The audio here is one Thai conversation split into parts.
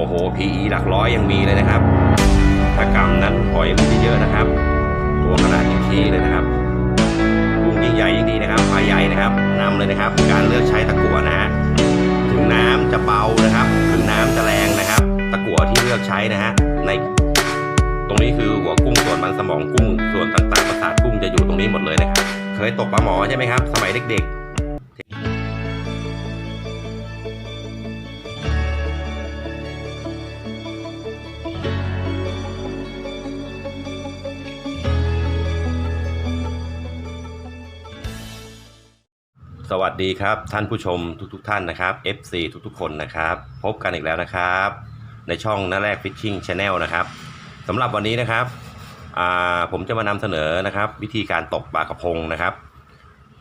อ้โห PE หลักร้อยยังมีเลยนะครับถ้ากำนั้นหอยมันจะเยอะนะครับ ตัวขนาดยิ่งที่เลยนะครับกุ้งยิ่งใหญ่ยิ่งดีนะครับปลาใหญ่นะครับนำเลยนะครับ การเลือกใช้ตะกั่วนะฮะถึงน้ำจะเบานะครับ ถึงน้ำจะแรงนะครับ ตะกั่วที่เลือกใช้นะฮะในตรงนี้คือหัวกุ้งส่วนมันสมองกุ้งส่วนต่างๆประสาทกุ้งจะอยู่ตรงนี้หมดเลยนะครับ เคยตกปลาหมอใช่ไหมครับ สมัยเด็กๆ สวัสดีครับท่านผู้ชมทุกๆทท่านนะครับ FC ทุกๆ คนนะครับ พบกันอีกแล้วนะครับ ในช่องน้าแรก Fishing Channel นะครับสำหรับวันนี้นะครับผมจะมานำเสนอนะครับ วิธีการตกปลากระพงนะครับ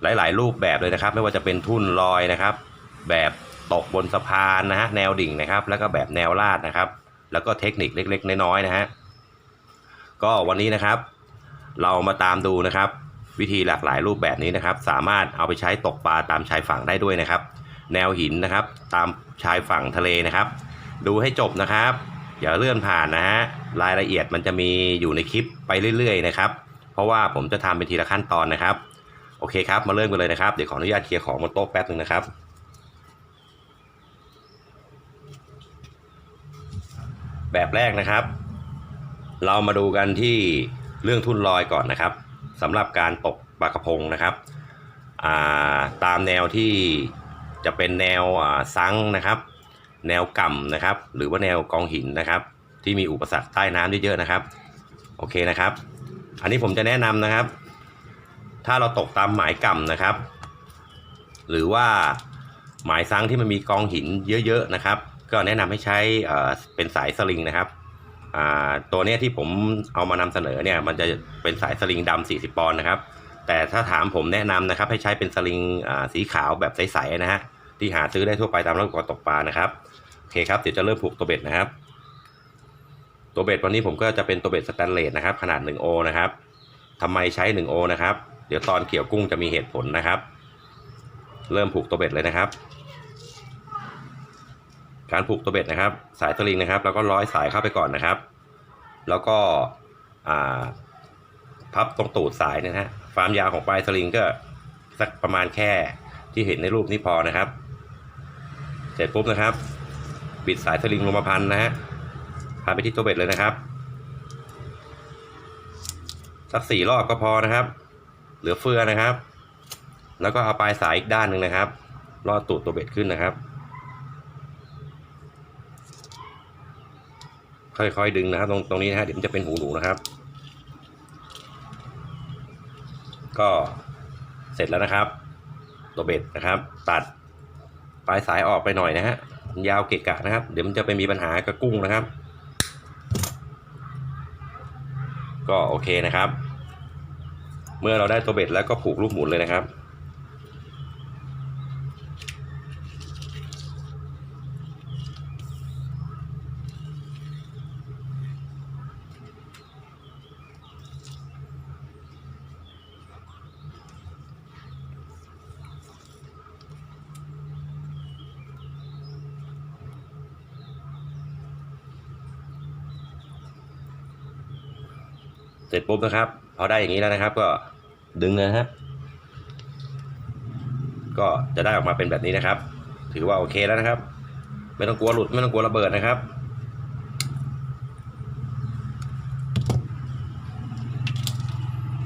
หลายๆ รูปแบบเลยนะครับ ไม่ว่าจะเป็นทุ่นลอยนะครับ แบบตกบนสะพานนะฮะแนวดิ่งนะครับ แล้วก็แบบแนวลาดนะครับ แล้วก็เทคนิคเล็ก ๆ น้อยๆนะฮะก็วันนี้นะครับ เรามาตามดูนะครับ วิธีหลากหลายรูปแบบนี้นะครับ สามารถเอาไปใช้ตกปลาตามชายฝั่งได้ด้วยนะครับ แนวหินนะครับ ตามชายฝั่งทะเลนะครับ ดูให้จบนะครับ อย่าเลื่อนผ่านนะฮะรายละเอียดมันจะมีอยู่ในคลิปไปเรื่อย ๆ นะครับ เพราะว่าผมจะทำเป็นทีละขั้นตอนนะครับ โอเคครับ มาเริ่มกันเลยนะครับ เดี๋ยวขออนุญาตเคลียร์ของบนโต๊ะแป๊บนึงนะครับแบบแรกนะครับ เรามาดูกันที่เรื่องทุ่นลอยก่อนนะครับ สำหรับการตกปลากระพงนะครับาตามแนวที่จะเป็นแนวซังนะครับ แนวก่ำนะครับ หรือว่าแนวกองหินนะครับ ที่มีอุปสรรคใต้น้ำเยอะๆนะครับ โอเคนะครับ อันนี้ผมจะแนะนำนะครับ ถ้าเราตกตามหมายก่ำนะครับ หรือว่าหมายซังที่มันมีกองหินเยอะๆนะครับ ก็แนะนำให้ใช้เป็นสายสลิงนะครับ ตัวนี้ที่ผมเอามานำเสนอเนี่ยมันจะเป็นสายสลิงดำ40 ปอนด์นะครับ แต่ถ้าถามผมแนะนำนะครับ ให้ใช้เป็นสลิงสีขาวแบบใสๆนะฮะที่หาซื้อได้ทั่วไปตามร้านอุปกรณ์ตกปลานะครับโอเคครับเดี๋ยวจะเริ่มผูกตัวเบ็ดนะครับ ตัวเบ็ดวันนี้ผมก็จะเป็นตัวเบ็ดสแตนเลสนะครับ ขนาด 1 โอนะครับทำไมใช้ 1 โอนะครับ เดี๋ยวตอนเกี่ยวกุ้งจะมีเหตุผลนะครับ เริ่มผูกตัวเบ็ดเลยนะครับ การผูกตัวเบ็ดนะครับ สายสลิงนะครับ แล้วก็ร้อยสายเข้าไปก่อนนะครับ แล้วก็พับตรงตูดสายนะฮะความยาวของปลายสลิงก็สักประมาณแค่ที่เห็นในรูปนี้พอนะครับ เสร็จปุ๊บนะครับปิดสายสลิงลงมาพันนะฮะพันไปที่ตัวเบ็ดเลยนะครับ สักสี่รอบก็พอนะครับ เหลือเฟือนะครับ แล้วก็เอาปลายสายอีกด้านหนึ่งนะครับลอดตูดตัวเบ็ดขึ้นนะครับ ค่อยๆดึงนะครับ ตรงตรงนี้นะฮะเดี๋ยวมันจะเป็นหูหนูนะครับ ก็เสร็จแล้วนะครับ ตัวเบ็ดนะครับ ตัดปลายสายออกไปหน่อยนะฮะยาวเกะกะนะครับ เดี๋ยวมันจะไปมีปัญหากับกุ้งนะครับ ก็โอเคนะครับ เมื่อเราได้ตัวเบ็ดแล้วก็ผูกลูกหมุนเลยนะครับ เสร็จปุ๊บนะครับพอได้อย่างนี้แล้วนะครับ ก็ดึงนะฮะก็จะได้ออกมาเป็นแบบนี้นะครับ ถือว่าโอเคแล้วนะครับ ไม่ต้องกลัวหลุดไม่ต้องกลัวระเบิดนะครับ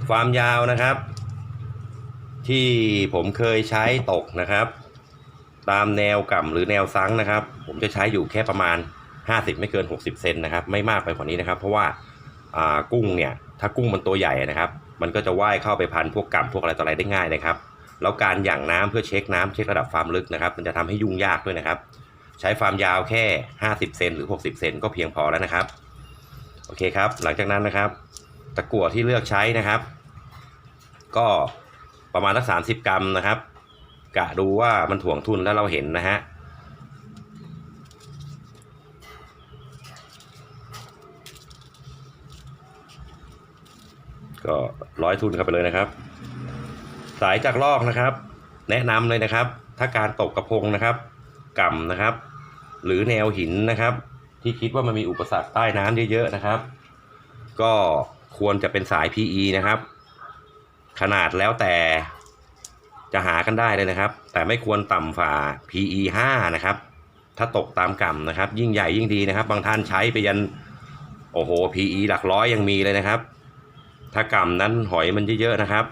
ความยาวนะครับ ที่ผมเคยใช้ตกนะครับ ตามแนวก่ำหรือแนวซังนะครับ ผมจะใช้อยู่แค่ประมาณ 50 ไม่เกิน 60 เซนนะครับ ไม่มากไปกว่านี้นะครับ เพราะว่ากุ้งเนี่ย ถ้ากุ้งมันตัวใหญ่นะครับ มันก็จะว่ายเข้าไปพันพวกกล่ำพวกอะไรต่ออะไรได้ง่ายนะครับ แล้วการหยั่งน้ำเพื่อเช็คน้ำเช็คระดับความลึกนะครับ มันจะทำให้ยุ่งยากด้วยนะครับ ใช้ความยาวแค่ 50 เซนหรือ 60 เซนก็เพียงพอแล้วนะครับ โอเคครับ หลังจากนั้นนะครับ ตะกั่วที่เลือกใช้นะครับ ก็ประมาณสัก30 กรัมนะครับ กะดูว่ามันถ่วงทุนแล้วเราเห็นนะฮะ ก็ร้อยทุนเข้าไปเลยนะครับ สายจากลอกนะครับ แนะนำเลยนะครับ ถ้าการตกกระพงนะครับก่ำนะครับ หรือแนวหินนะครับ ที่คิดว่ามันมีอุปสรรคใต้น้ำเยอะๆนะครับ ก็ควรจะเป็นสาย PE นะครับ ขนาดแล้วแต่จะหากันได้เลยนะครับ แต่ไม่ควรต่ำฝ่า PE 5 นะครับ ถ้าตกตามกำนะครับ ยิ่งใหญ่ยิ่งดีนะครับ บางท่านใช้ไปยัน โอ้โห PE หลักร้อยยังมีเลยนะครับ ถ้ากำนั้นหอยมันเยอะๆนะครับ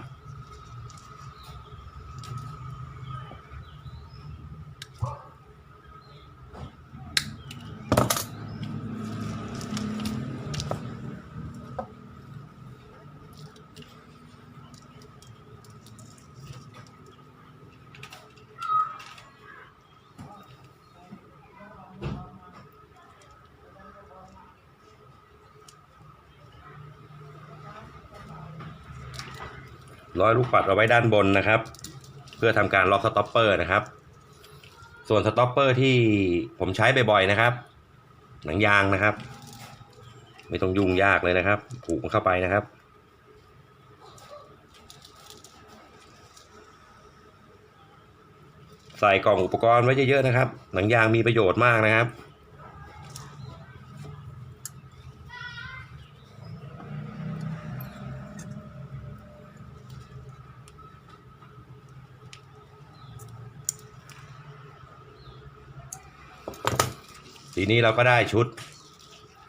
ร้อยลูกปัดเอาไว้ด้านบนนะครับ เพื่อทำการล็อกสต็อปเปอร์นะครับ ส่วนสต็อปเปอร์ที่ผมใช้บ่อยๆนะครับ หนังยางนะครับ ไม่ต้องยุ่งยากเลยนะครับผูกมันเข้าไปนะครับใส่กล่องอุปกรณ์ไว้เยอะๆนะครับ หนังยางมีประโยชน์มากนะครับ ทีนี้เราก็ได้ชุด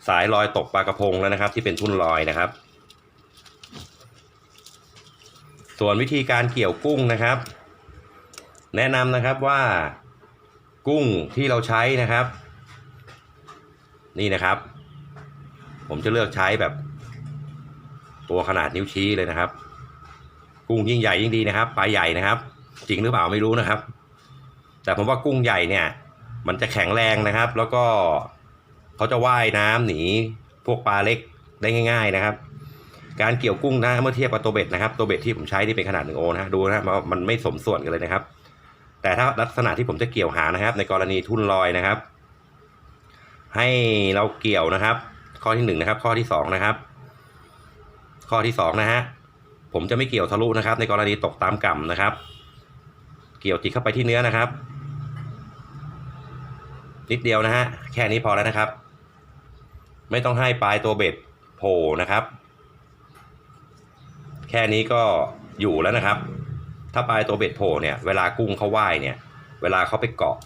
สายลอยตกปลากระพงแล้วนะครับ ที่เป็นทุ่นลอยนะครับ ส่วนวิธีการเกี่ยวกุ้งนะครับ แนะนำนะครับว่ากุ้งที่เราใช้นะครับ นี่นะครับ ผมจะเลือกใช้แบบ ตัวขนาดนิ้วชี้เลยนะครับ กุ้งยิ่งใหญ่ยิ่งดีนะครับปลาใหญ่นะครับ จริงหรือเปล่าไม่รู้นะครับ แต่ผมว่ากุ้งใหญ่เนี่ย มันจะแข็งแรงนะครับ แล้วก็เขาจะว่ายน้ำหนีพวกปลาเล็กได้ง่าย ๆนะครับ การเกี่ยวกุ้งนะเมื่อเทียบกับตัวเบ็ดนะครับ ตัวเบ็ดที่ผมใช้ที่เป็นขนาดหนึ่งโอนะฮะดูนะฮะมันไม่สมส่วนกันเลยนะครับ แต่ถ้าลักษณะที่ผมจะเกี่ยวหานะครับ ในกรณีทุ่นลอยนะครับ ให้เราเกี่ยวนะครับ ข้อที่หนึ่งนะครับ ข้อที่สองนะครับ ข้อที่สองนะฮะผมจะไม่เกี่ยวทะลุนะครับ ในกรณีตกตามก่ำนะครับ เกี่ยวจิกเข้าไปที่เนื้อนะครับ นิดเดียวนะฮะ แค่นี้พอแล้วนะครับ ไม่ต้องให้ปลายตัวเบ็ดโผล่นะครับ แค่นี้ก็อยู่แล้วนะครับ ถ้าปลายตัวเบ็ดโผล่เนี่ย เวลากุ้งเขาว่ายเนี่ย เวลาเขาไปเกาะ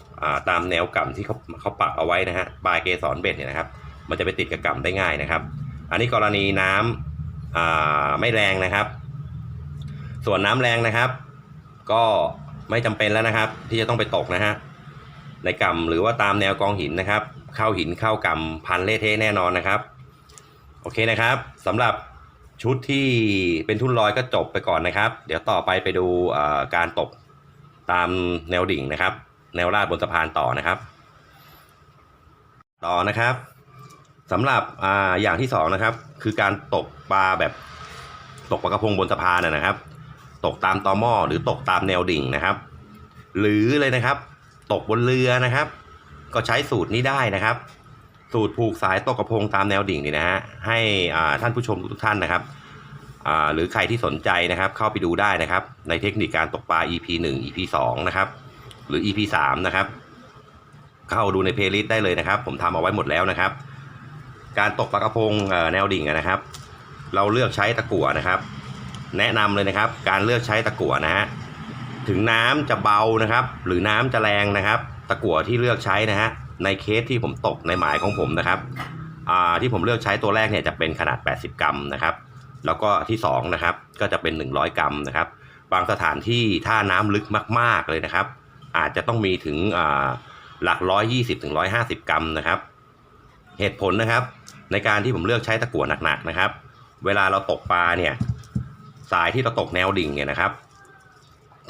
ตามแนวกำที่เขาเขาปักเอาไว้นะฮะ ปลายเกสรเบ็ดเนี่ยนะครับ มันจะไปติดกับกำได้ง่ายนะครับ อันนี้กรณีน้ำอ่าไม่แรงนะครับ ส่วนน้ำแรงนะครับ ก็ไม่จำเป็นแล้วนะครับ ที่จะต้องไปตกนะฮะ ในกำหรือว่าตามแนวกองหินนะครับ เข้าหินเข้ากำพันเละเทะแน่นอนนะครับโอเคนะครับสำหรับชุดที่เป็นทุ่นลอยก็จบไปก่อนนะครับ เดี๋ยวต่อไปไปดูการตกตามแนวดิ่งนะครับ แนวลาดบนสะพานต่อนะครับ ต่อนะครับสำหรับออย่างที่สองนะครับ คือการตกปลาแบบตกปลากระพงบนสะพานนะนะครับ ตกตามตอหม้อหรือตกตามแนวดิ่งนะครับ หรือเลยนะครับ ตกบนเรือนะครับ ก็ใช้สูตรนี้ได้นะครับ สูตรผูกสายตกกระพงตามแนวดิ่งนี่นะฮะให้ท่านผู้ชมทุกท่านนะครับหรือใครที่สนใจนะครับเข้าไปดูได้นะครับ ในเทคนิคการตกปลา EP 1 EP 2นะครับหรือ EP 3นะครับเข้าดูในเพลย์ลิสต์ได้เลยนะครับ ผมทำเอาไว้หมดแล้วนะครับ การตกปลากระพงแนวดิ่งนะครับ เราเลือกใช้ตะกั่วนะครับ แนะนำเลยนะครับ การเลือกใช้ตะกั่วนะฮะ ถึงน้ำจะเบานะครับ หรือน้ำจะแรงนะครับ ตะกั่วที่เลือกใช้นะฮะในเคสที่ผมตกในหมายของผมนะครับที่ผมเลือกใช้ตัวแรกเนี่ยจะเป็นขนาด 80 กรัมนะครับ แล้วก็ที่2นะครับก็จะเป็น 100 กรัมนะครับ บางสถานที่ถ้าน้ำลึกมาก ๆเลยนะครับ อาจจะต้องมีถึงหลัก120ถึง150กรัมนะครับ เหตุผลนะครับ ในการที่ผมเลือกใช้ตะกั่วหนักๆนะครับ เวลาเราตกปลาเนี่ยสายที่เราตกแนวดิ่งเนี่ยนะครับ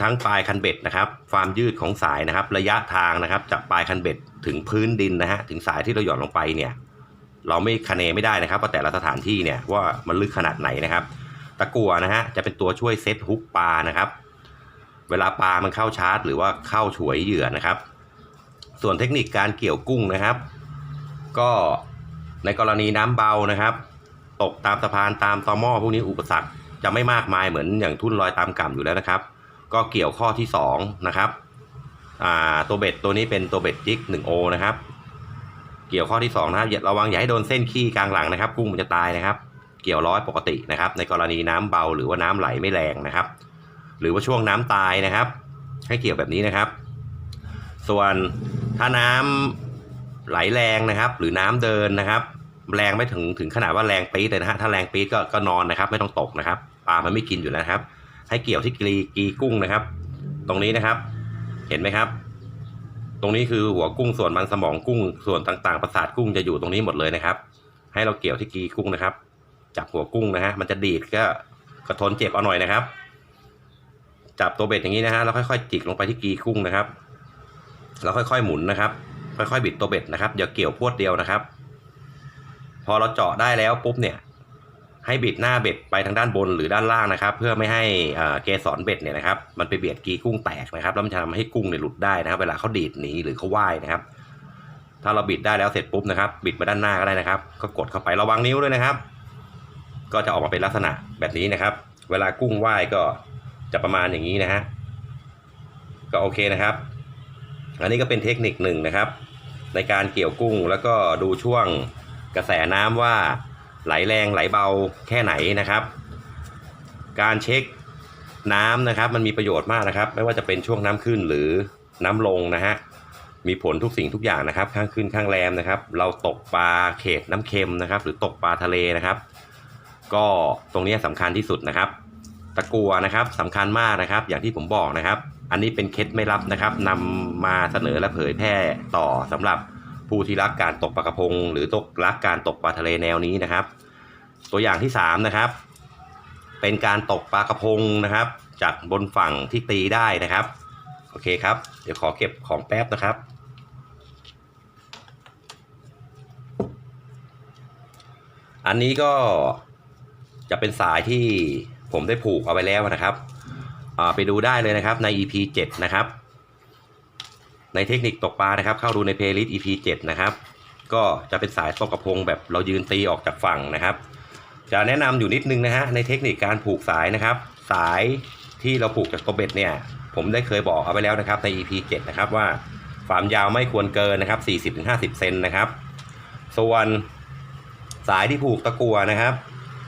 ทั้งปลายคันเบ็ดนะครับความยืดของสายนะครับ ระยะทางนะครับ จากปลายคันเบ็ดถึงพื้นดินนะฮะถึงสายที่เราหย่อนลงไปเนี่ย เราไม่คะเนไม่ได้นะครับว่าแต่ละสถานที่เนี่ยว่ามันลึกขนาดไหนนะครับ ตะกั่วนะฮะจะเป็นตัวช่วยเซตฮุกปลานะครับ เวลาปลามันเข้าชาร์จ หรือว่าเข้าฉวยเหยื่อนะครับ ส่วนเทคนิคการเกี่ยวกุ้งนะครับ ก็ในกรณีน้ำเบานะครับ ตกตามสะพานตามตอหม้อพวกนี้อุปสรรคจะไม่มากมายเหมือนอย่างทุ่นลอยตามกำอยู่แล้วนะครับ ก็เกี่ยวข้อที่ 2 นะครับตัวเบ็ดตัวนี้เป็นตัวเบ็ดจิก 1O นะครับ เกี่ยวข้อที่สองนะครับอย่าระวังอย่าให้โดนเส้นขี้กลางหลังนะครับกุ้งมันจะตายนะครับ เกี่ยวร้อยปกตินะครับ ในกรณีน้ำเบาหรือว่าน้ำไหลไม่แรงนะครับ หรือว่าช่วงน้ำตายนะครับ ให้เกี่ยวแบบนี้นะครับ ส่วนถ้าน้ำไหลแรงนะครับ หรือน้ำเดินนะครับ แรงไม่ถึงถึงขนาดว่าแรงปี๊ดเลยนะฮะถ้าแรงปี๊ดก็ก็นอนนะครับ ไม่ต้องตกนะครับปลามันไม่กินอยู่แล้วครับ ให้เกี่ยวที่กรีกีกุ้งนะครับ ตรงนี้นะครับ เห็นไหมครับ ตรงนี้คือหัวกุ้งส่วนมันสมองกุ้งส่วนต่างๆประสาทกุ้งจะอยู่ตรงนี้หมดเลยนะครับ ให้เราเกี่ยวที่กีกุ้งนะครับ จับหัวกุ้งนะฮะมันจะดีดก็กระทนเจ็บเอาหน่อยนะครับ จับตัวเบ็ดอย่างนี้นะฮะแล้วค่อยๆจิกลงไปที่กีกุ้งนะครับแล้วค่อยๆหมุนนะครับ ค่อยๆบิดตัวเบ็ดนะครับอย่าเกี่ยวพวดเดียวนะครับ พอเราเจาะได้แล้วปุ๊บเนี่ย ให้บิดหน้าเบ็ดไปทางด้านบนหรือด้านล่างนะครับ เพื่อไม่ให้เกสรเบ็ดเนี่ยนะครับ มันไปเบียดกีกุ้งแตกนะครับแล้วมันจะทำให้กุ้งเนี่ยหลุดได้นะครับ เวลาเขาดีดหนีหรือเขาว่ายนะครับ ถ้าเราบิดได้แล้วเสร็จปุ๊บนะครับ บิดมาด้านหน้าก็ได้นะครับ ก็กดเข้าไประวังนิ้วด้วยนะครับ ก็จะออกมาเป็นลักษณะแบบนี้นะครับ เวลากุ้งว่ายก็จะประมาณอย่างนี้นะฮะก็โอเคนะครับ อันนี้ก็เป็นเทคนิคหนึ่งนะครับ ในการเกี่ยวกุ้งแล้วก็ดูช่วงกระแสน้ำว่า ไหลแรงไหลเบาแค่ไหนนะครับ การเช็คน้ำนะครับ มันมีประโยชน์มากนะครับ ไม่ว่าจะเป็นช่วงน้ำขึ้นหรือน้ำลงนะฮะมีผลทุกสิ่งทุกอย่างนะครับ ข้างขึ้นข้างแรมนะครับ เราตกปลาเขตน้ำเค็มนะครับ หรือตกปลาทะเลนะครับ ก็ตรงนี้สำคัญที่สุดนะครับ ตะกัวนะครับสำคัญมากนะครับ อย่างที่ผมบอกนะครับ อันนี้เป็นเคล็ดไม่ลับนะครับนำมาเสนอและเผยแพร่ต่อสำหรับ ผู้ที่รักการตกปลากระพง หรือตกรักการตกปลาทะเลแนวนี้นะครับ ตัวอย่างที่สามนะครับเป็นการตกปลากระพงนะครับ จากบนฝั่งที่ตีได้นะครับ โอเคครับ เดี๋ยวขอเก็บของแป๊บนะครับ อันนี้ก็จะเป็นสายที่ผมได้ผูกเอาไว้แล้วนะครับไปดูได้เลยนะครับใน EP 7 นะครับ ในเทคนิคตกปลานะครับ เข้าดูในเพลย์ลิสต์ EP 7 นะครับ ก็จะเป็นสายตกกระพงแบบเรายืนตีออกจากฝั่งนะครับ จะแนะนำอยู่นิดนึงนะฮะในเทคนิคการผูกสายนะครับ สายที่เราผูกจากตัวเบ็ดเนี่ย ผมได้เคยบอกเอาไว้แล้วนะครับใน EP 7 นะครับว่าความยาวไม่ควรเกินนะครับ 40-50 เซนนะครับ ส่วนสายที่ผูกตะกัวนะครับ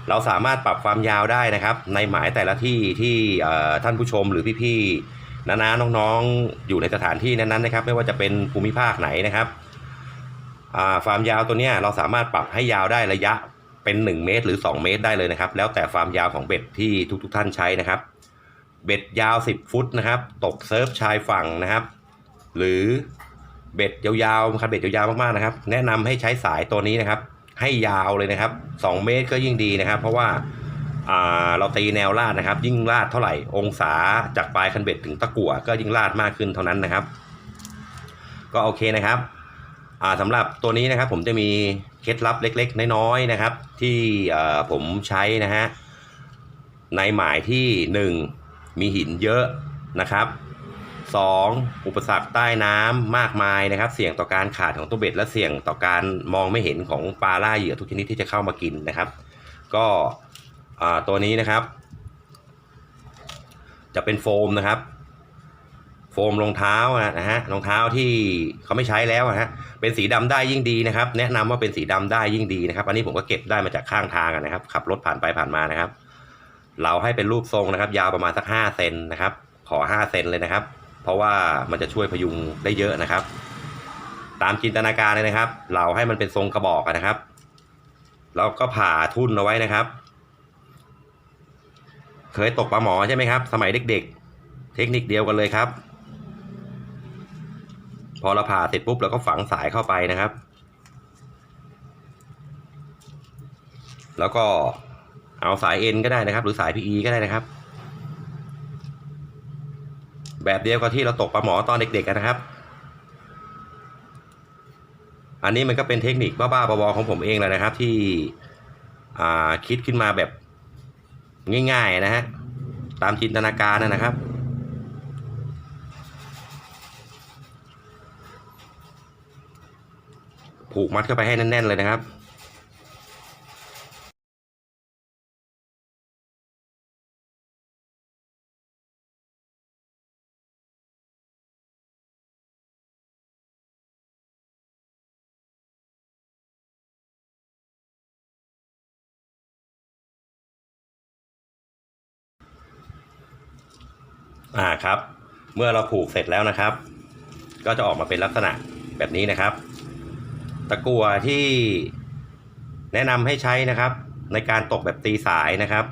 เราสามารถปรับความยาวได้นะครับ ในหมายแต่ละที่ที่ท่านผู้ชมหรือพี่ๆ น้าๆน้องๆอยู่ในสถานที่นั้นๆนะครับ ไม่ว่าจะเป็นภูมิภาคไหนนะครับอ่าความยาวตัวนี้เราสามารถปรับให้ยาวได้ระยะเป็น 1 เมตร หรือ 2 เมตรได้เลยนะครับ แล้วแต่ความยาวของเบ็ดที่ทุกๆท่านใช้นะครับ เบ็ดยาว 10 ฟุตนะครับ ตกเซิร์ฟชายฝั่งนะครับ หรือเบ็ดยาวๆคันเบ็ดยาวๆมากๆนะครับ แนะนำให้ใช้สายตัวนี้นะครับ ให้ยาวเลยนะครับ 2 เมตรก็ยิ่งดีนะครับ เพราะว่า เราตีแนวลาดนะครับ ยิ่งลาดเท่าไหร่องศาจากปลายคันเบ็ดถึงตะกั่วก็ยิ่งลาดมากขึ้นเท่านั้นนะครับ ก็โอเคนะครับอ่าสำหรับตัวนี้นะครับผมจะมีเคล็ดลับเล็ก ๆ น้อยๆนะครับ ที่ผมใช้นะฮะในหมายที่ 1 มีหินเยอะนะครับ 2. อุปสรรคใต้น้ำมากมายนะครับ เสี่ยงต่อการขาดของตัวเบ็ด และเสี่ยงต่อการมองไม่เห็นของปลาล่าเหยื่อทุกชนิดที่จะเข้ามากินนะครับ ก็ ตัวนี้นะครับ จะเป็นโฟมนะครับ โฟมรองเท้านะฮะรองเท้าที่เขาไม่ใช้แล้วนะฮะเป็นสีดำได้ยิ่งดีนะครับ แนะนำว่าเป็นสีดำได้ยิ่งดีนะครับ อันนี้ผมก็เก็บได้มาจากข้างทางนะครับ ขับรถผ่านไปผ่านมานะครับ เราให้เป็นรูปทรงนะครับ ยาวประมาณสัก5เซนนะครับ ขอ5เซนเลยนะครับ เพราะว่ามันจะช่วยพยุงได้เยอะนะครับ ตามจินตนาการเลยนะครับ เราให้มันเป็นทรงกระบอกนะครับเราก็ผ่าทุ่นเอาไว้นะครับ เคยตกปลาหมอใช่ไหมครับ สมัยเด็กๆ เทคนิคเดียวกันเลยครับ พอเราผ่าเสร็จปุ๊บเราก็ฝังสายเข้าไปนะครับ แล้วก็เอาสายเอ็นก็ได้นะครับ หรือสาย PE ก็ได้นะครับ แบบเดียวกับที่เราตกปลาหมอตอนเด็กๆกันนะครับ อันนี้มันก็เป็นเทคนิคบ้าๆบอๆของผมเองแหละนะครับ ที่คิดขึ้นมาแบบ ง่ายๆนะฮะตามจินตนาการนะนะครับ ผูกมัดเข้าไปให้แน่นๆเลยนะครับ อ่าครับ เมื่อเราผูกเสร็จแล้วนะครับ ก็จะออกมาเป็นลักษณะแบบนี้นะครับ ตะกัวที่แนะนำให้ใช้นะครับ ในการตกแบบตีสายนะครับ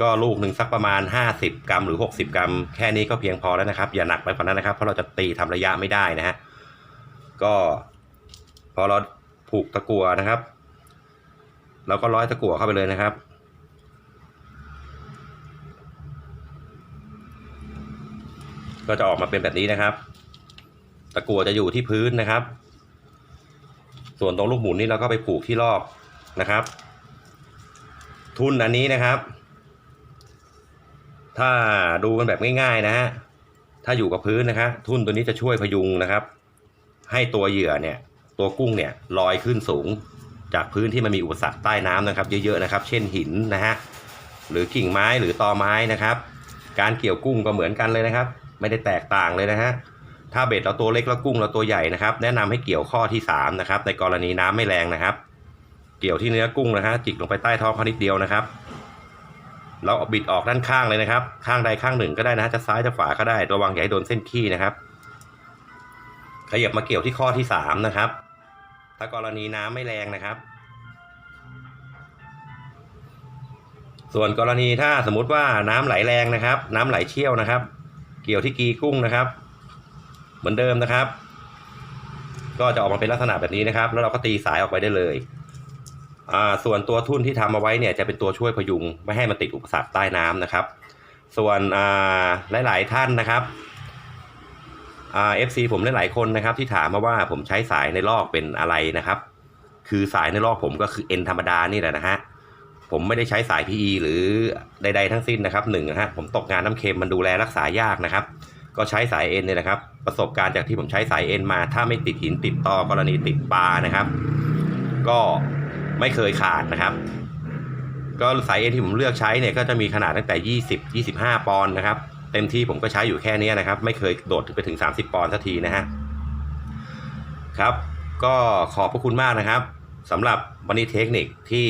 ก็ลูกหนึ่งสักประมาณ 50 กรัมหรือ 60 กรัม แค่นี้ก็เพียงพอแล้วนะครับ อย่าหนักไปกว่านั้นนะครับ เพราะเราจะตีทำระยะไม่ได้นะฮะก็พอเราผูกตะกัวนะครับ เราก็ร้อยตะกัวเข้าไปเลยนะครับ ก็จะออกมาเป็นแบบนี้นะครับ ตะกัวจะอยู่ที่พื้นนะครับ ส่วนตรงลูกหมุนนี่เราก็ไปผูกที่รอบนะครับ ทุนอันนี้นะครับ ถ้าดูกันแบบง่ายๆนะฮะถ้าอยู่กับพื้นนะครับทุนตัวนี้จะช่วยพยุงนะครับ ให้ตัวเหยื่อเนี่ย ตัวกุ้งเนี่ยลอยขึ้นสูง จากพื้นที่มันมีอุปสรรคใต้น้ำนะครับ เยอะๆนะครับ เช่นหินนะฮะหรือกิ่งไม้หรือตอไม้นะครับ การเกี่ยวกุ้งก็เหมือนกันเลยนะครับ ไม่ได้แตกต่างเลยนะฮะถ้าเบ็ดเราตัวเล็กแล้วกุ้งเราตัวใหญ่นะครับ แนะนำให้เกี่ยวข้อที่3นะครับในกรณีน้ำไม่แรงนะครับ เกี่ยวที่เนื้อกุ้งนะฮะจิกลงไปใต้ท้องเขานิดเดียวนะครับ เราบิดออกด้านข้างเลยนะครับ ข้างใดข้างหนึ่งก็ได้นะจะซ้ายจะขวาก็ได้ระวังอย่าให้โดนเส้นขี้นะครับขยับมาเกี่ยวที่ข้อที่สามนะครับ ถ้ากรณีน้ำไม่แรงนะครับ ส่วนกรณีถ้าสมมุติว่าน้ำไหลแรงนะครับ น้ำไหลเชี่ยวนะครับ เกี่ยวที่กีกุ้งนะครับ เหมือนเดิมนะครับ ก็จะออกมาเป็นลักษณะแบบนี้นะครับ แล้วเราก็ตีสายออกไปได้เลยอ่าส่วนตัวทุ่นที่ทำเอาไว้เนี่ยจะเป็นตัวช่วยพยุงไม่ให้มันติดอุปสรรคใต้น้ำนะครับ ส่วนอ่าหลาย ๆ ท่านนะครับอ่าเอฟซีผมหลายๆคนนะครับ ที่ถามมาว่าผมใช้สายในลอกเป็นอะไรนะครับ คือสายในลอกผมก็คือเอ็นธรรมดานี่แหละนะฮะ ผมไม่ได้ใช้สาย PE หรือใดๆทั้งสิ้นนะครับหนึ่งนะฮะผมตกงานน้ำเค็มมันดูแลรักษายากนะครับ ก็ใช้สายเอ็นเนี่ยนะครับ ประสบการณ์จากที่ผมใช้สายเอ็นมา ถ้าไม่ติดหินติดตอกรณีติดปลานะครับ ก็ไม่เคยขาดนะครับ ก็สายเอ็นที่ผมเลือกใช้เนี่ยก็จะมีขนาดตั้งแต่ 20 25 ปอนด์นะครับเต็มที่ผมก็ใช้อยู่แค่นี้นะครับ ไม่เคยโดดไปถึง 30 ปอนด์สักทีนะฮะครับ ก็ขอบพระคุณมากนะครับ สำหรับวันนี้เทคนิคที่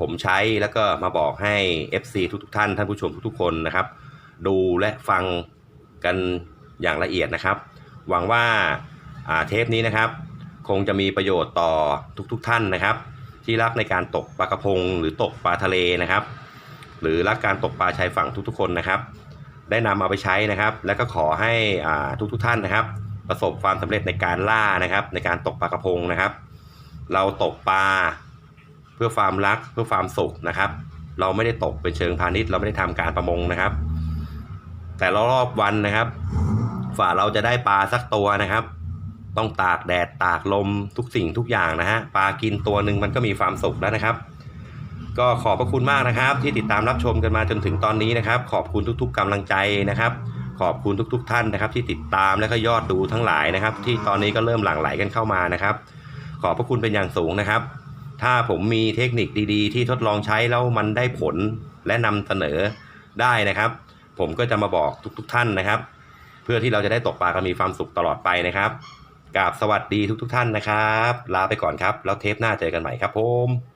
ผมใช้แล้วก็มาบอกให้ FC ทุกๆท่านท่านผู้ชมทุกๆคนนะครับ ดูและฟังกันอย่างละเอียดนะครับ หวังว่าาเทปนี้นะครับ คงจะมีประโยชน์ต่อทุกๆทท่านนะครับ ที่รักในการตกปลากระพง หรือตกปลาทะเลนะครับ หรือรักการตกปลาชายฝั่งทุกๆ คนนะครับ ได้นำเอาไปใช้นะครับ และก็ขอให้อาทุกๆท่านนะครับ ประสบความสำเร็จในการล่านะครับ ในการตกปลากระพงนะครับ เราตกปลาเพื่อความรักเพื่อความสุขนะครับ เราไม่ได้ตกเป็นเชิงพาณิชย์ เราไม่ได้ทำการประมงนะครับ แต่ละรอบวันนะครับฝ่าเราจะได้ปลาสักตัวนะครับ ต้องตากแดดตากลมทุกสิ่งทุกอย่างนะฮะปลากินตัวหนึ่งมันก็มีความสุขแล้วนะครับ ก็ขอบพระคุณมากนะครับ ที่ติดตามรับชมกันมาจนถึงตอนนี้นะครับ ขอบคุณทุกๆกำลังใจนะครับขอบคุณทุกๆ ท่านนะครับ ที่ติดตามและก็ยอดดูทั้งหลายนะครับ ที่ตอนนี้ก็เริ่มหลั่งไหลกันเข้ามานะครับ ขอบพระคุณเป็นอย่างสูงนะครับ ถ้าผมมีเทคนิคดีๆ ที่ทดลองใช้แล้วมันได้ผลและนำเสนอได้นะครับ ผมก็จะมาบอกทุกๆท่านนะครับ เพื่อที่เราจะได้ตกปลากันมีความสุขตลอดไปนะครับกราบสวัสดีทุกๆท่านนะครับ ลาไปก่อนครับ แล้วเทปหน้าเจอกันใหม่ครับผม